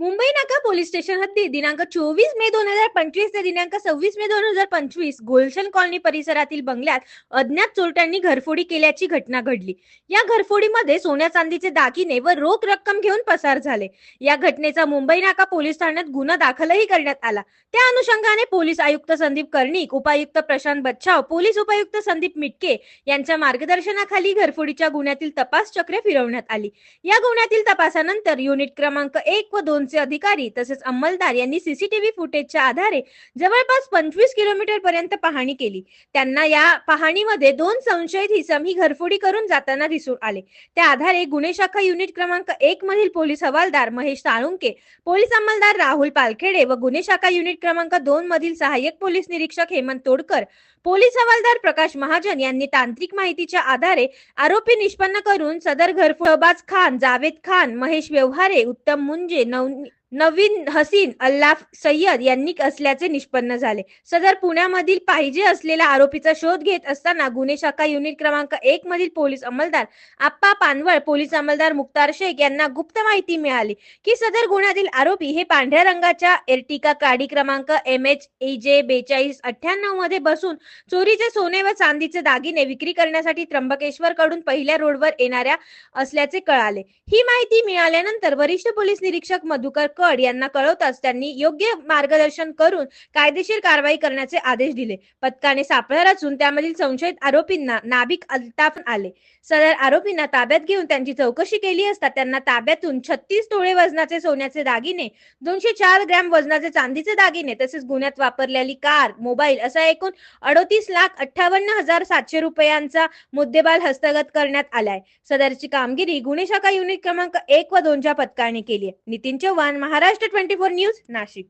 मुंबई नाका police station हद्दी दिनांक चोवीस मे दोन हजार पंचवीस ते दिनांक सव्वीस मे दोन हजार पंचवीस गोलशन कॉलनी परिसरातील बंगल्यात अज्ञात चोरट्यांनी घरफोडी केल्याची घटना घडली. या घरफोडीमध्ये सोन्या चांदीचे दागिने व रोख रक्कम घेऊन पसार झाले. या घटनेचा मुंबई नाका पोलीस ठाण्यात गुन्हा दाखलही करण्यात आला. त्या अनुषंगाने पोलीस आयुक्त संदीप कर्णिक उपायुक्त प्रशांत बच्छाव पोलीस उपायुक्त संदीप मिटके यांच्या मार्गदर्शनाखाली घरफोडीच्या गुन्ह्यातील तपास चक्रे फिरवण्यात आली. या गुन्ह्यातील तपासानंतर युनिट क्रमांक एक व दोन झोनचे अधिकारी तसेच अंमलदार यांनी सीसीटीव्ही फुटेजच्या आधारे जवळपास पंचवीस किलोमीटर पर्यंत पाहणी केली. त्यांना या पाहणीमध्ये दोन संशयित हिसम ही घरफोडी करून जाताना दिसून आले. त्या आधारे गुन्हे शाखा युनिट क्रमांक एक मधील पोलीस हवालदार महेश साळुंके पोलीस अंमलदार राहुल पालखेडे व गुन्हे शाखा युनिट क्रमांक दोन मधील सहाय्यक पोलीस निरीक्षक हेमंत तोडकर पोलीस हवालदार प्रकाश महाजन यांनी तांत्रिक माहितीच्या आधारे आरोपी निष्पन्न करून सदर घरफोड खान जावेद खान महेश व्यवहारे उत्तम मुंजे नव नवीन हसीन अल्लाफ सय्यद यांनी असल्याचे निष्पन्न झाले. सदर पुण्यामधील पाहिजे असलेल्या आरोपीचा शोध घेत असताना गुन्हे शाखा युनिट क्रमांक एक मधील पोलीस अंमलदार आप्पा पानवळ पोलीस अंमलदार मुक्तार शेख यांना गुप्त माहिती मिळाली की सदर गुन्ह्यातील आरोपी हे पांढऱ्या रंगाच्या एर्टिका गाडी क्रमांक एम एच ए जे बेचाळीस अठ्ठ्याण्णवमध्ये बसून चोरीचे सोने व चांदीचे दागिने विक्री करण्यासाठी त्र्यंबकेश्वर कडून पहिल्या रोडवर येणाऱ्या असल्याचे कळाले. ही माहिती मिळाल्यानंतर वरिष्ठ पोलीस निरीक्षक मधुकर कड यांना कळवताच त्यांनी योग्य मार्गदर्शन करून कायदेशीर कारवाई करण्याचे आदेश दिले. पथकाने सापळा रचून त्यामधील संशयित आरोपींना नाभिक अल्ताफ आले. सदर आरोपींना ताब्यात घेऊन त्यांची चौकशी केली असता त्यांना ताब्यातून छत्तीस तोळे वजनाचे सोन्याचे दागिने दोनशे चार ग्रॅम वजनाचे चांदीचे दागिने तसेच गुन्ह्यात वापरलेली कार मोबाईल असा एकूण अडोतीस लाख अठ्ठावन्न हजार सातशे रुपयांचा मुद्देबाल हस्तगत करण्यात आलाय. सदरची कामगिरी गुन्हे शाखा युनिट क्रमांक एक व दोनच्या पथकाने केली Nitin Chavan Maharashtra twenty four news Nashik